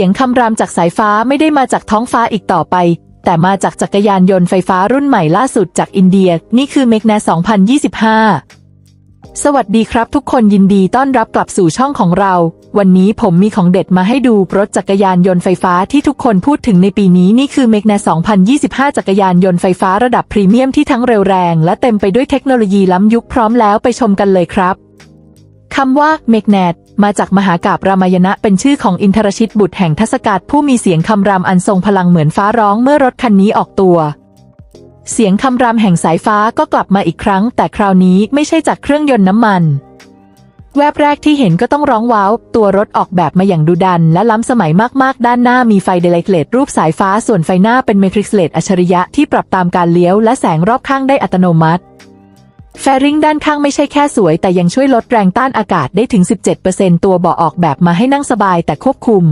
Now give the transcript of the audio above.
สียงคำรามจากสายฟ้าไม่ได้มาจากท้องฟ้าอีกต่อไป แต่มาจากจักรยานยนต์ไฟฟ้ารุ่นใหม่ล่าสุดจากอินเดีย นี่คือเมกนา2025 สวัสดีครับทุกคนยินดีต้อนรับกลับสู่ช่องของเรา วันนี้ผมมีของเด็ดมาให้ดูรถจักรยานยนต์ไฟฟ้าที่ทุกคนพูดถึงในปีนี้นี่คือเมกนา2025 จักรยานยนต์ไฟฟ้าระดับพรีเมียมที่ทั้งเร็วแรง และเต็มไปด้วยเทคโนโลยีล้ำยุคพร้อมแล้วไปชมกันเลยครับ คำว่าเมกแนตมาจากมหากาบรามายณะเป็นชื่อของอินทรชิตบุตรแห่งทศกัณฐ์ผู้มีเสียงคำรามอันทรงพลังเหมือนฟ้าร้องเมื่อรถคันนี้ออกตัว เสียงคำรามแห่งสายฟ้าก็กลับมาอีกครั้ง แต่คราวนี้ไม่ใช่จากเครื่องยนต์น้ำมัน แวบแรกที่เห็นก็ต้องร้องว้าว ตัวรถออกแบบมาอย่างดุดัน และล้ำสมัยมากๆ ด้านหน้ามีไฟเดลเลตรูปสายฟ้าส่วนไฟหน้าเป็นเมทริกซ์เลตอัจฉริยะที่ปรับตามการเลี้ยวและแสงรอบข้างได้อัตโนมัติ แฟริงด้านข้างไม่ใช่แค่สวย แต่ยังช่วยลดแรงต้านอากาศได้ถึง 17%ตัวเบาะออกแบบมาให้นั่งสบายแต่ควบคุม